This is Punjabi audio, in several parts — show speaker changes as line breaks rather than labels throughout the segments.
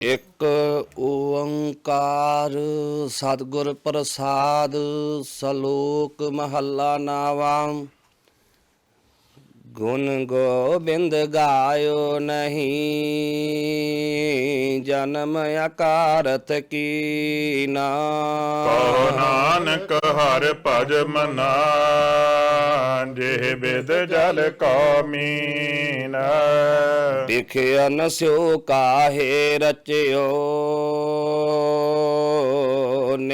ਇੱਕ ਓੰਕਾਰ ਸਤਿਗੁਰ ਪ੍ਰਸਾਦ ਸਲੋਕ ਮਹੱਲਾ ਨਾਵਾਂ। ਗੁਣ ਗੋਬਿੰਦ ਗਾਇਓ ਨਹੀਂ ਜਨਮ ਅਕਾਰਤ ਕੀਨਾ
ਕਹੋ ਨਾਨਕ ਹਰ ਭਜ ਮਨਾ ਜਿਹ ਬਿਦ ਜਲ ਕੋ ਮੀਨ।
ਵਿਖਿਆ ਨ ਸਿਓ ਕਾਹੇ ਰਚਿਓ।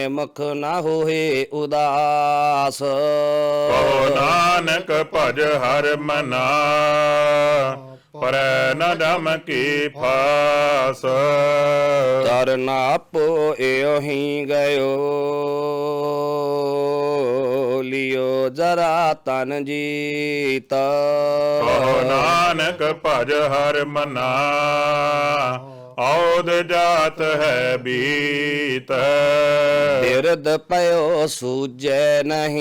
ਨਿਮਖ ਨਾ ਹੋਏ ਉਦਾਸ।
ਕਹੋ ਨਾਨਕ ਭਜ ਹਰ ਮਨਾ ਪਰੈ ਨ ਡਮ ਕੀ ਫਾਸ।
ਤਰਨਾ ਆਪੋ ਹੀ ਗਇਓ ਲਿਓ ਜਰਾ ਤਨ ਜੀਤ।
ਕਹੋ ਨਾਨਕ ਭਜ ਹਰ ਮਨਾ ਔਦ ਜਾਤ ਹੈ ਬੀਤ।
ਬਿਰਦ ਪਇਓ ਸੂਜੈ ਨਹੀਂ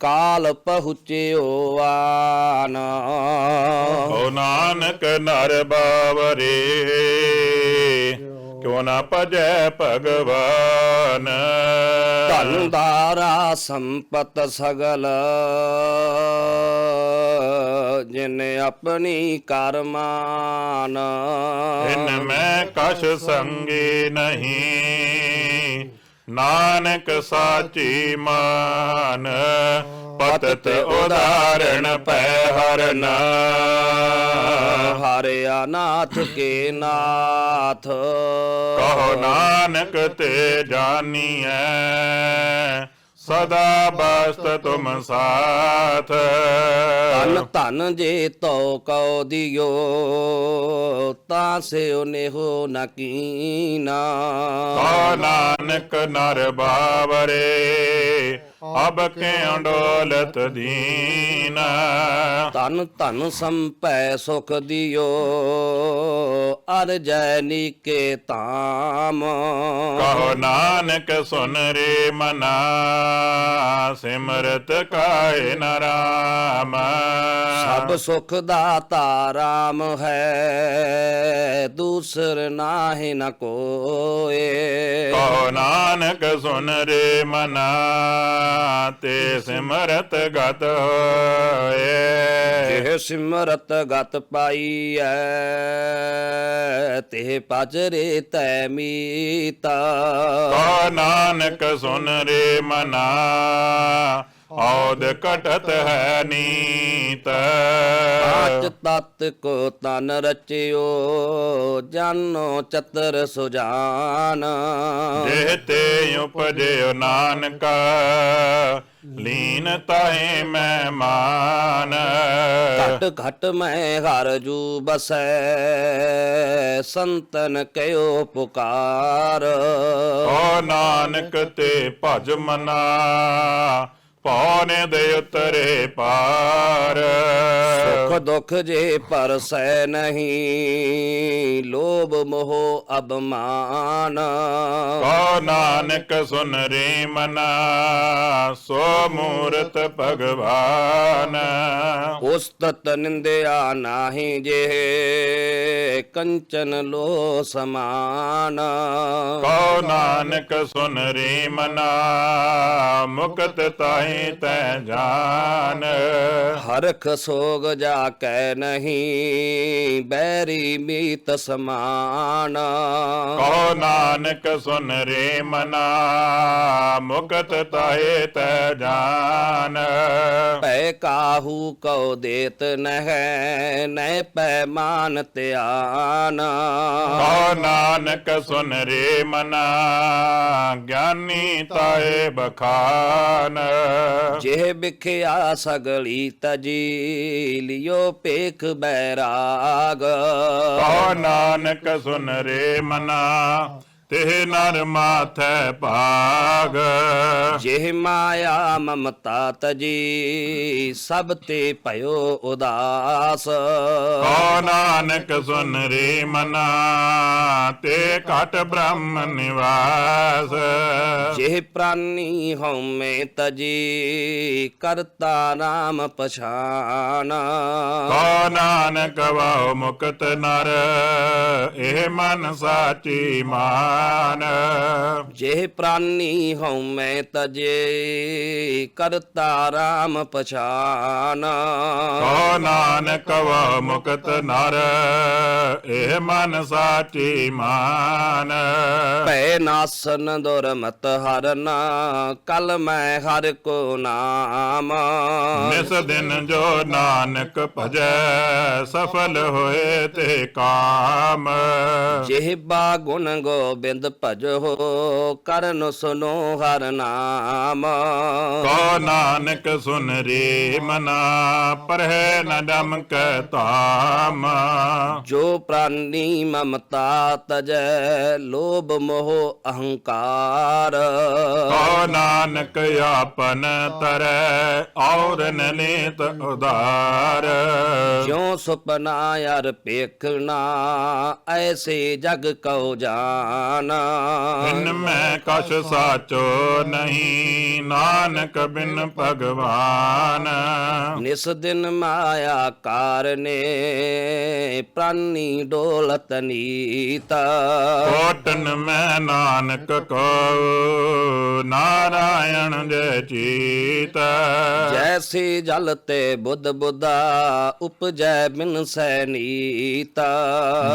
ਕਾਲ ਪਹੁੰਚਿਓ ਆਨ।
ਓ ਨਾਨਕ ਨਰ ਬਾਵਰੇ ਕਿਉ ਨਾ ਭਜੈ ਭਗਵਾਨ।
ਧਨ ਦਾਰਾ ਸੰਪਤ ਸਗਲ ਜਿਨ ਆਪਣੀ ਕਰਮਾਨ
ਇਨ ਮੈਂ ਕਛ ਸੰਗੀ ਨਹੀਂ। ਨਾਨਕ ਸਾਚੀ ਮਾਨ ਪਤਤ ਉਦਾਹਰਣ ਪੈ ਹਰਨ
ਹਰਿਆ ਨਾਥ ਕੇ ਨਾਥ।
ਕਹੋ ਨਾਨਕ ਤੇ ਜਾਨੀਐ ਸਦਾ ਬਸਤ ਤੁਮ ਸਾਥ।
ਧਨ ਧਨ ਜੇ ਤੋ ਕਉ ਦਿਓ ਤਾਂ ਸਿਓ ਨੇਹੋ ਨ ਕੀਨਾ।
ਨਾਨਕ ਨਰ ਬਾਵਰੇ। ਅਬ ਕੇ ਅੰਡੋਲਤ ਦੀਨ।
ਧਨ ਧਨ ਸੰਪੈ ਸੁਖ ਦਿਓ ਅਰ ਜੈ ਨੀਕੇ ਤਾਮ
ਕਹੋ ਨਾਨਕ ਸੁਨ ਰੇ ਮਨਾ ਸਿਮਰਤ ਕਾਇ ਨਰਾਮ
ਸਭ ਸੁਖ ਦਾਤਾ ਰਾਮ ਹੈ ਦੂਸਰ ਨਾਹਿ ਨ ਕੋਏ।
ਕਹੋ ਨਾਨਕ ਸੁਨ ਰੇ ਮਨਾ ਤੇ ਸਿਮਰਤ ਗਤ ਹੋਏ।
ਇਹ ਸਿਮਰਤ ਗਤ ਪਾਈਐ ਤੇ ਪਜਰੇ ਤੈ ਮੀਤਾ।
ਕਹੋ ਨਾਨਕ ਸੁਨ ਰੇ ਮਨਾ। ਔਦ ਕਟਤ ਹੈ ਨੀਤ।
ਆਚ ਤਤ ਕੋ ਤਨ ਰਚਿਓ ਜਾਨੋ ਚਤਰ ਸੁਜਾਨ।
ਜਿਹ ਤੇ ਉਪਜਿਓ ਨਾਨਕ ਲੀਨ ਤਾਹੇ ਮੈਂ ਮਾਨ।
ਘਟ ਘਟ ਮੈਂ ਹਰ ਜੂ ਬਸੈ ਸੰਤਨ ਕਹਿਓ ਪੁਕਾਰ।
ਓ ਨਾਨਕ ਤੇ ਭਜ ਮਨਾ ਪੌਨੇ ਦੇ ਉਤਰੇ ਪਾਰ।
ਸੁਖ ਦੁਖ ਜੇ ਪਰਸੈ ਨਹੀਂ ਲੋਭ ਮੋਹ ਅਬਮਾਨ
ਕੋ ਨਾਨਕ ਸੁਨ ਰੇ ਮਨਾ ਸੋ ਮੂਰਤ ਭਗਵਾਨ।
ਉਸਤਤ ਨਿੰਦਿਆ ਨਾਹੀ ਜੇ ਕੰਚਨ ਲੋ ਸਮਾਨ।
ਕੋ ਨਾਨਕ ਸੁਨ ਰੇ ਮਨਾ ਮੁਕਤ ਤਾਹੀ ਤੈ ਜਾਨ।
ਹਰਖ ਸੋਗ ਜਾ ਕੈ ਨਹੀਂ ਬੈਰੀ ਮੀਤ ਸਮਾਨ।
ਕੋ ਨਾਨਕ ਸੁਨ ਰੇ ਮਨਾ ਮੁਕਤ ਤਾਹੇ ਤੈ ਜਾਨ।
ਪੈ ਕਾਹੂ ਕਉ ਦੇਤ ਨਹਿ ਨੈ ਪੈ ਮਾਨ ਧਿਆਨ।
ਕੋ ਨਾਨਕ ਸੁਨ ਰੇ ਮਨਾ ਗਿਆਨੀ ਤਾਏ ਬਖਾਨ।
ਜਿਹ ਵਿਖਿਆ ਸਗਲੀ ਤਜੀ ਲਿਓ ਪੇਖ ਬੈਰਾਗ।
ਕੋ ਨਾਨਕ ਸੁਨ ਰੇ ਮਨਾ। ਤੇ ਨਰ ਮਾਥੈ ਭਾਗ।
ਜਿਹ ਮਾਇਆ ਮਮਤਾ ਤਜੀ ਸਭ ਤੇ ਭਇਓ ਉਦਾਸ।
ਕੋ ਨਾਨਕ ਸੁਨ ਰੇ ਮਨਾ ਤੇ ਘਟ ਬ੍ਰਹਮ ਨਿਵਾਸ।
ਜਿਹ ਪ੍ਰਾਨੀ ਹਉਮੈ ਤਜੀ ਕਰਤਾ ਨਾਮ ਪਛਾਨ।
ਕੋ ਨਾਨਕ ਵਾਉ ਮੁਕਤ ਨਰ ਇਹ ਮਨ ਸਾਚੀ ਮਾਨ।
ਜਿਹ ਪ੍ਰਾਨੀ ਹਉਮੈ ਤਜੇ ਕਰਤਾ ਰਾਮ ਪਛਾਨ।
ਕੋ ਨਾਨਕ ਵਾਉ ਮੁਕਤ ਨਰ ਇਹ ਮਨ ਸਾਚੀ ਮਾਨ।
ਭੈ ਨਾਸਨ ਦੁਰਮਤ ਹਰਨ ਕਲ ਮੈਂ ਹਰ ਕੋ ਨਾਮ।
ਨਿਸ ਦਿਨ ਜੋ ਨਾਨਕ ਭਜੈ ਸਫਲ ਹੋਏ ਤੇ ਕਾਮ।
ਜਿਹਬਾ ਗੁਣ ਗੋਬਿੰਦ ਭਜੋ ਕਰਨ ਸੁਨੋ ਹਰ ਨਾਮ।
ਕੋ ਨਾਨਕ ਸੁਨ ਰੇ ਮਨਾ, ਪਰਹਿ ਨ ਡਮ ਕੈ ਤਾਮ
ਜੋ ਪ੍ਰਾਨੀ ਮਮਤਾ ਤਜੈ ਲੋਭ ਮੋਹ ਅਹੰਕਾਰ।
ਕੋ ਨਾਨਕ ਆਪਨ ਤਰੈ ਔਰ ਨ ਲੇਤ ਉਦਾਰ
ਜਿਉ ਸੁਪਨਾ ਯਾਰ ਪੇਖਣਾ ਐਸੇ ਜਗ ਕਉ ਜਾਨ।
ਬਿਨ ਮੈਂ ਕਛ ਸਾਚੋ ਨਹੀਂ ਨਾਨਕ ਬਿਨ ਭਗਵਾਨ।
ਨਿਸ ਦਿਨ ਮਾਇਆ ਕਾਰਨੇ ਪ੍ਰਾਨੀ ਡੋਲਤ ਨੀਤ।
ਕੋਟਨ ਮੈਂ ਨਾਨਕ ਕੋ ਨਾਰਾਇਣ ਜੈ ਚੀਤ।
ਜੈਸੀ ਜਲ ਤੇ ਬੁੱਧ ਬੁੱਧਾ ਉਪਜੈ ਬਿਨ ਸੈ ਨੀਤ।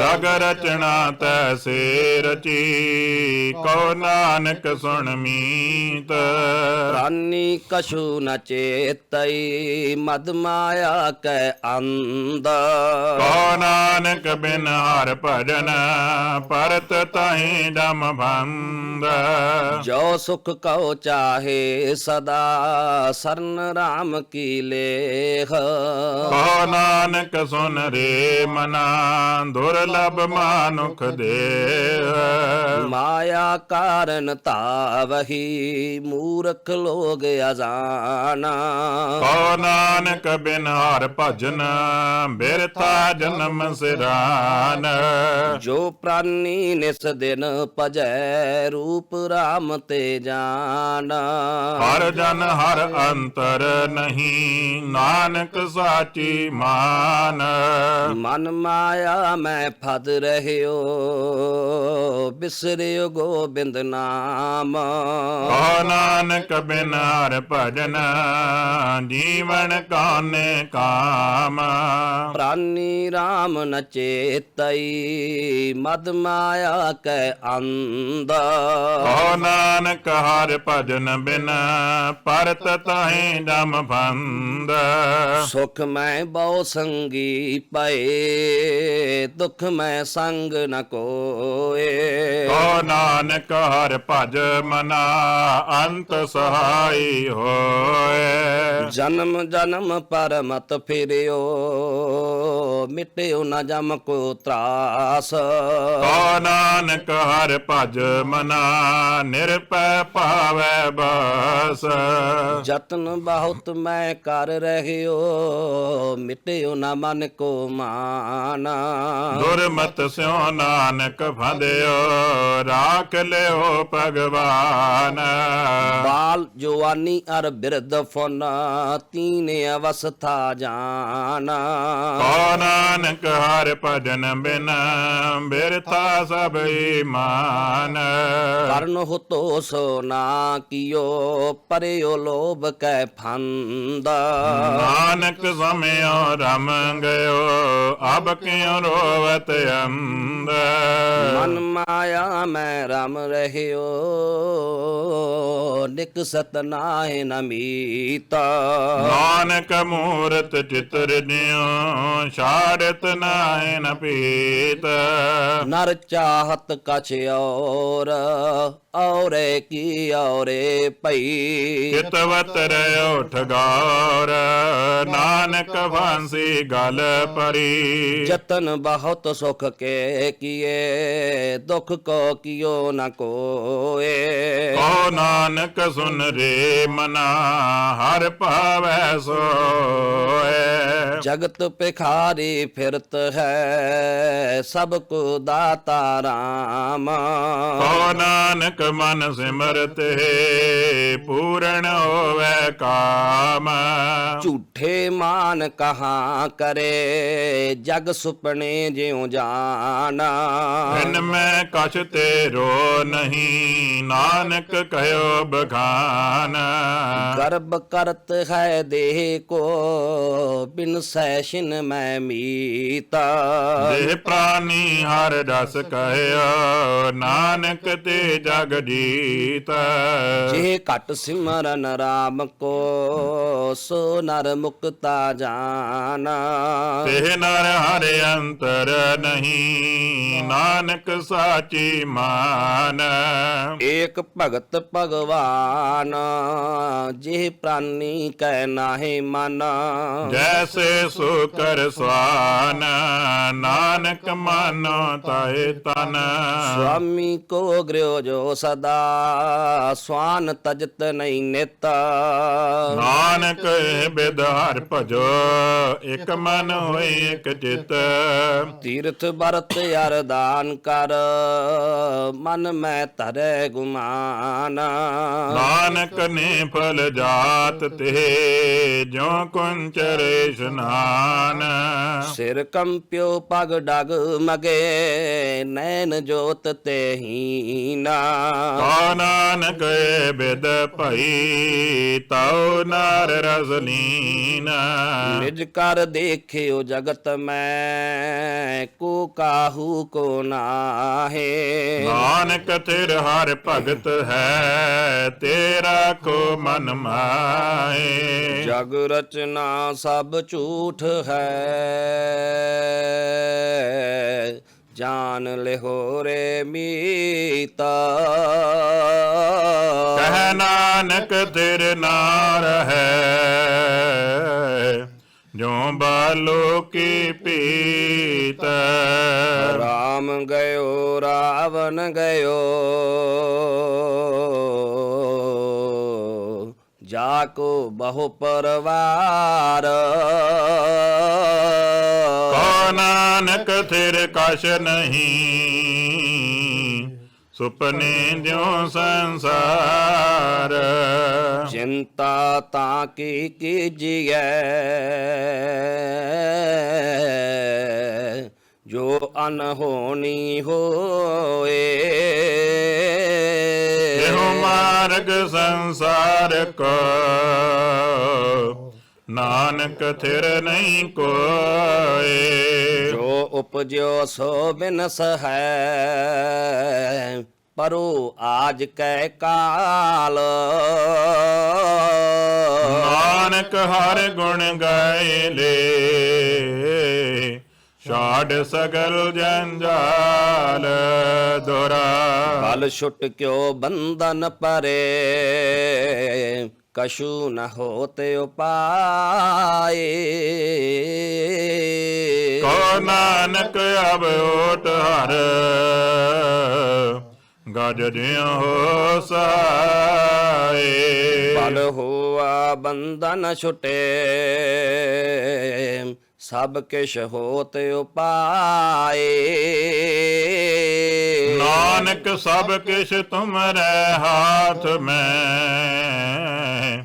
ਜਗ ਰਚਣਾ ਤੈਸੇ ਰਚੀ ਕੋ ਨਾਨਕ ਸੁਣ ਮੀਤ।
ਪ੍ਰਾਨੀ ਕਛੂ ਨ ਚੇਤਈ ਮਦ ਮਾਇਆ ਕੈ ਅੰਧ।
ਕੋ ਨਾਨਕ ਬਿਨ ਹਰ ਭਜਨ ਪਰਤ ਤਾਹੀ ਡਮ ਭੰਦ
ਜੋ ਸੁਖ ਕਉ ਚਾਹੇ ਸਦਾ ਸਰਨ ਰਾਮ ਕੀ ਲੇਖ।
ਕੋ ਨਾਨਕ ਸੁਨ ਰੇ ਮਨਾ ਦੁਰਲਭ ਮਾਨੁਖ ਦੇ
ਮਾਇਆ ਕਾਰਨ ਤਾਵਹੀ ਮੂਰਖ ਲੋਗ ਅਜਾਨਾ।
ਕੋ ਨਾਨਕ ਬਿਨ ਹਰ ਭਜਨ ਬਿਰਥਾ ਜਨਮ ਸਿਰਾਨ
ਜੋ ਪ੍ਰਾਨੀ ਨਿਸ ਦਿਨ ਭਜੈ ਰੂਪ ਰਾਮ ਤੇ ਜਾਣਾ
ਹਰ ਜਨ ਹਰ ਅੰਤਰ ਨਹੀਂ ਨਾਨਕ ਸਾਚੀ ਮਾਨ।
ਮਨ ਮਾਇਆ ਮੈਂ ਫਦ ਰਹਿਓ ਬਿਸਰਿਓ ਗੋਬਿੰਦ ਨਾਮ।
ਕੋ ਨਾਨਕ ਬਿਨ ਹਰ ਭਜਨ ਜੀਵਨ ਕਾਨੇ ਕਾਮ।
ਪ੍ਰਾਨੀ ਰਾਮ ਨ ਚੇਤਈ ਮਦ ਮਾਇਆ ਕੈ ਅੰਧ।
ਕੋ ਨਾਨਕ ਹਰ ਭਜਨ ਬਿਨ ਪਰਤ ਤਾਹੀ ਜਮ ਫੰਦ
ਸੁਖ ਮੈਂ ਬਹੁ ਸੰਗੀ ਪਏ ਦੁਖ ਮੈਂ ਸੰਗ ਨ ਕੋਏ।
ਕੋ ਨਾਨਕ ਹਰ ਭਜ ਮਨਾ ਅੰਤ ਸਹਾਈ ਹੋਏ।
ਜਨਮ ਜਨਮ ਪਰ ਮਤ ਫਿਰਿਓ ਮਿਟਿਓ ਨ ਜਮ ਕੋ ਤਰਾਸ।
ਕੋ ਨਾਨਕ ਹਰ ਭਜ ਮਨਾ ਨਿਰਪੈ ਭਾਵੈ ਬਸ।
ਜਤਨ ਬਹੁਤ ਮੈਂ ਕਰ ਰਹਿਓ ਮਿਟਿਓ ਨ ਮਨ ਕੋ ਮਾਨਾ।
ਦੁਰਮਤ ਸਿਉ ਨਾਨਕ ਫੰਦਿਓ ਰਾਖ ਲਿਓ ਭਗਵਾਨ।
ਬਾਲ ਜਵਾਨੀ ਅਰ ਬਿਰਧ ਫਨ ਤੀਨ ਅਵਸਥਾ ਜਾਣਾ
ਕੋ ਨਾਨਕ ਹਰ ਭਜਨ ਬਿਨ ਬਿਰਥਾ ਸਭ ਈਮਾਨ
ਕਰਨ ਹੁਤੋ ਸੋ ਨਾ ਕੀਓ ਪਰਿਓ ਲੋਭ ਕੈ ਫੰਦ।
ਨਾਨਕ ਸਮਿਓ ਰਮ ਗਇਓ ਅਬ ਕਿਉ ਰੋਵਤ ਅੰਦ
ਮਨ ਮਾਇਆ ਮੈਂ ਰਮ ਰਹਿਓ ਨਿਕ ਸਤ ਨਾਹਿ ਨ ਮੀਤਾ।
ਨਾਨਕ ਮੂਰਤ ਚਿਤਰ ਜਿਉ ਛਾੜਤ ਨਾਹਿ ਨ ਪੀਤ
ਨਰ ਚਾਹਤ ਕਛ ਔਰ ਔਰੇ ਕੀ ਔਰੇ ਭਈ।
ਚਿਤਵਤ ਰਿਓ ਠਗਾਰ ਨਾਨਕ ਫਾਂਸੀ ਗਲ ਪਰੀ।
ਜਤਨ ਬਹੁਤ ਸੁਖ ਕੇ ਕੀਏ ਦੁਖ ਕੋ ਕਿਓ ਨ ਕੋਏ।
ਕੋ ਨਾਨਕ ਸੁਨ ਰੇ ਮਨਾ ਹਰ ਭਾਵੈ ਸੋਏ।
ਜਗਤ ਪਿਖਾਰੀ ਫਿਰਤ ਹੈ ਸਭ ਕੋ ਦਾਤਾ ਰਾਮ।
ਕੋ ਨਾਨਕ ਮਨ ਸਿਮਰਤ ਹੈ ਪੂਰਨ ਹੋਵੇ ਕਾਮ।
ਝੂਠੇ ਮਾਨ ਕਹਾਂ ਕਰੇ ਜਗ ਸੁਪਨੇ ਜਿਉ ਜਾਣਾ
ਇਨ ਮੈਂ ਕਛ ਤੇਰੋ ਨਹੀਂ ਨਾਨਕ ਕਹਿਓ ਬਖਾਨ।
ਗਰਬ ਕਰਤ ਹੈ ਦੇਹ ਕੋ ਬਿਨ ਸੈਸ਼ਨ ਮੈਂ ਮੀਤਾ।
ਦੇਹ ਪ੍ਰਾਨੀ ਹਰ ਰਸ ਕਹਿਓ ਨਾਨਕ ਤੇ ਜਗ ਜੀਤ।
ਜੇ ਘਟ ਸਿਮਰਨ ਰਾਮ ਕੋ ਸੋ ਨਰ ਮੁਕਤਾ ਜਾਣਾ
ਤੇ ਨਰ ਹਰਿ ਅੰਤਰ ਨਹੀਂ ਨਾਨਕ ਸਾਚੀ ਮਾਨ।
ਏਕ ਭਗਤ ਭਗਵਾਨ ਜਿਹ ਪ੍ਰਾਨੀ ਕੈ ਨਾਹੀ ਮਨ।
ਜੈਸੇ ਸੋ ਕਰ ਸਵਾਨ। ਨਾਨਕ ਮਾਨੋ ਤਾਏ ਤਨ।
ਸੁਆਮੀ ਕੋ ਗ੍ਰਿਓ ਜੋ ਸਦਾ ਸਵਾਨ ਤਜਤ ਨਹੀਂ ਨਿਤ।
ਨਾਨਕ ਬਿਦ ਹਰ ਭਜੋ ਇਕ ਮਨ ਹੋਏ ਇਕ ਚਿਤ।
ਤੀਰਥ ਬਰਤ ਅਰਦਾਨ ਕਰ ਮਨ ਮੈਂ ਧਰੈ ਗੁਮਾਨ।
ਨਾਨਕ ਨੇ ਫਲ ਜਾਤ ਤੇ ਜੋ ਕੁੰਚਰ ਇਸ਼ਨਾਨ
ਸਿਰ ਕੰਪਿਓ ਪਗ ਡਗ ਮਗੇ ਨੈਣ ਜੋਤ ਤੇ ਹੀਨਾ
ਕਾ ਨਾਨਕ ਬਿਦ ਭਈ ਤਉ ਨਰ ਰਸਲੀਨ
ਨਿਜ ਕਰ ਦੇਖਿਓ ਜਗਤ ਮੈਂ ਕੋ ਕਾਹੂ ਕੋ ਨਾਹੇ।
ਨਾਨਕ ਤੇਰ ਹਰ ਭਗਤ ਹੈ ਤੇਰਾ ਕੋ ਮਨ ਮਾਏ
ਜਗ ਰਚਨਾ ਸਭ ਝੂਠ ਹੈ। ਜਾਨ ਲਿਹੋ ਰੇ ਮੀਤਾ।
ਕਹਿ ਨਾਨਕ ਤੇਰੇ ਨਾਰ ਹੈ ਜੋ ਬਾਲੋ ਕੀ ਪੀਤ।
ਰਾਮ ਗਇਓ ਰਾਵਣ ਗਇਓ। ਜਾ ਕੋ ਬਹੁ ਪਰਵਾਰ।
ਨਾਨਕ ਤੇਰੇ ਕਛ ਨਹੀਂ। ਸੁਪਨੇ ਜਿਉ ਸੰਸਾਰ।
ਚਿੰਤਾ ਤਾਂ ਕੀ ਕੀਜੀਐ ਜੋ ਅਨਹੋਣੀ ਹੋਏ।
ਇਹੋ ਮਾਰਗ ਸੰਸਾਰ ਕੋ। ਨਾਨਕ ਥਿਰ ਨਹੀਂ ਕੋਏ।
ਜੋ ਉਪਜਿਓ ਸੋ ਬਿਨਸ ਹੈ ਪਰੋ ਆਜ ਕੈ ਕਾਲ।
ਨਾਨਕ ਹਰ ਗੁਣ ਗਾਏ ਲੈ ਛਾੜ ਸਗਲ ਜੰਜਾਲ ਦੁਰਾ।
ਬਲ ਛੁਟ ਕਿਉ ਬੰਧਨ ਪਰੇ ਕਛੂ ਨ ਹੋਤ ਉਪਾਏ।
ਕੋ ਨਾਨਕ ਅਬ ਓਟ ਹਰ ਗਜ ਜਿਉ ਹੋ ਸਾਏ।
ਬਲ ਹੋਆ ਬੰਧਨ ਛੁਟੇ ਸਭ ਕਿਛ ਹੋਤ ਉਪਾਏ।
ਨਾਨਕ ਸਭ ਕਿਛ ਤੁਮਰੇ ਹਾਥ ਮੈਂ।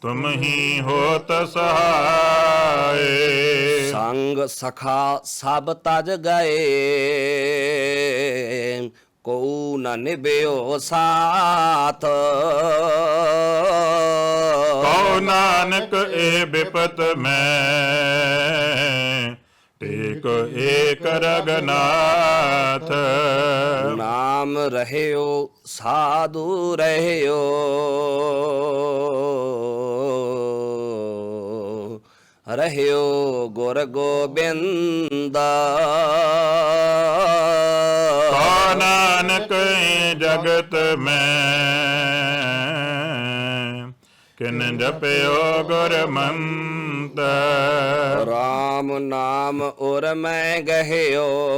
ਤੁਮ ਹੀ ਹੋਤ ਸਹਾਏ।
ਸੰਗ ਸਖਾ ਸਭ ਤਜ ਗਏ। ਕੋ ਨ ਨਿਭਿਓ ਸਾਥ।
ਕਉ ਨਾਨਕ ਏ ਬਿਪਤ ਮੈਂ। ਟੇਕ ਏਕ ਰਗਨਾਥ।
ਨਾਮ ਰਹਿਓ ਸਾਧੂ ਰਹਿਓ। ਰਹਿਓ ਗੁਰ ਗੋਬਿੰਦ।
ਕਉ ਨਾਨਕ ਜਗਤ ਮੈਂ? ਕਿਨ ਜਪਿਓ ਗੁਰ ਤੈ
RAM ਨਾਮ ਉਰ ਮੈਂ ਗਹਿਓ।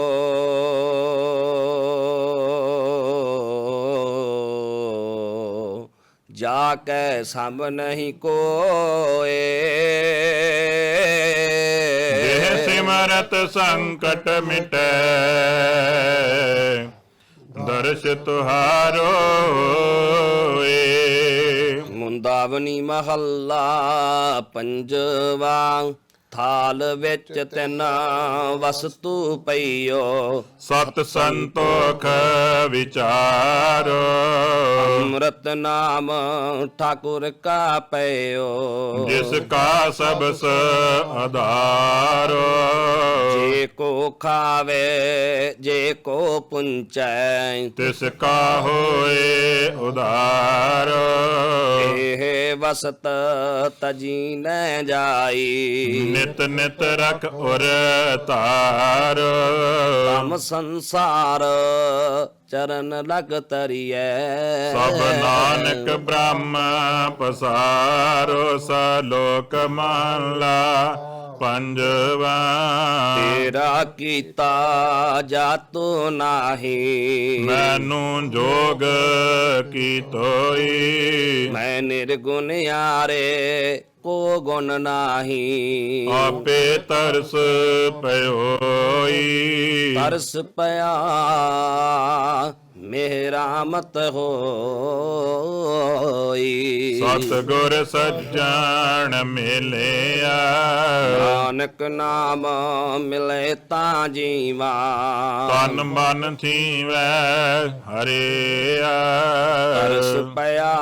ਜਾ ਕੈ ਸਮ ਨਹੀਂ ਕੋਏ।
ਜੇ ਸਿਮਰਤ ਸੰਕਟ ਮਿਟੈ। ਦਰਸ਼ ਤੁਹਾਰੋ।
ਮੁੰਦਾਵਨੀ ਮਹੱਲਾ ਪੰਜਵਾ ਥਾਲ ਵਿੱਚ ਤਿੰਨ ਵਸਤੂ ਪਈਓ।
ਸਤ ਸੰਤੋਖ ਵਿਚਾਰੋ।
ਅੰਮ੍ਰਿਤ ਨਾਮ ਠਾਕੁਰ ਕਾ ਪਈਓ
ਜਿਸ ਕਾ ਸਬਸ ਆਧਾਰੋ।
ਜੇ ਕੋ ਖਾਵੇ ਜੇ ਕੋ ਪੁੰਚੈ।
ਤਿਸ ਕਾ ਹੋਏ ਉਧਾਰ।
ਇਹ ਵਸਤ ਤਜੀ ਨੈ ਜਾਈ।
ਨਿਤ ਨਿਤ ਰਖ ਉਰ ਧਾਰ।
ਤਮ ਸੰਸਾਰ ਚਰਨ ਲਗ ਤਰੀਐ।
ਸਭ ਨਾਨਕ ਬ੍ਰਹਮ ਪਸਾਰੋ ਸ ਲੋਕ ਮਾਲਾ ਪੰਜਵਾ।
ਤੇਰਾ ਕੀਤਾ ਜਾਤੋ ਨਾਹੀ।
ਮੈਨੂੰ ਜੋਗ ਕੀ ਤੋਈ।
ਮੈਂ ਨਿਰਗੁਣ ਯਾਰੇ ਕੋ ਗੁਣ ਨਾਹੀ।
ਆਪੇ ਤਰਸ ਪਇਓਈ
ਤਰਸ ਪਿਆ ਮੇਰਾ ਮਤ ਹੋਈ।
ਸਤ ਗੁਰ ਸੱਜਣ ਮਿਲਿਆ।
ਨਾਨਕ ਨਾਮ ਮਿਲੇ ਤਾਂ ਜੀਵਾ।
ਤਨ ਮਨ ਥੀਵੈ ਹਰਿਆ।
ਤਰਸ ਪਿਆ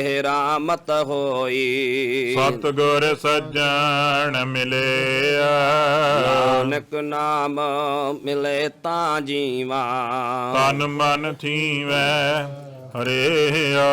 ਮੇਰਾ ਮਤ ਹੋਈ।
ਸਤ ਗੁਰ ਸੱਜਣ ਮਿਲਿਆ।
ਨਾਨਕ ਨਾਮ ਮਿਲੇ ਤਾਂ ਜੀਵਾ।
ਤਨ ਮਨ ਥੀਵੈ ਹਰਿਆ।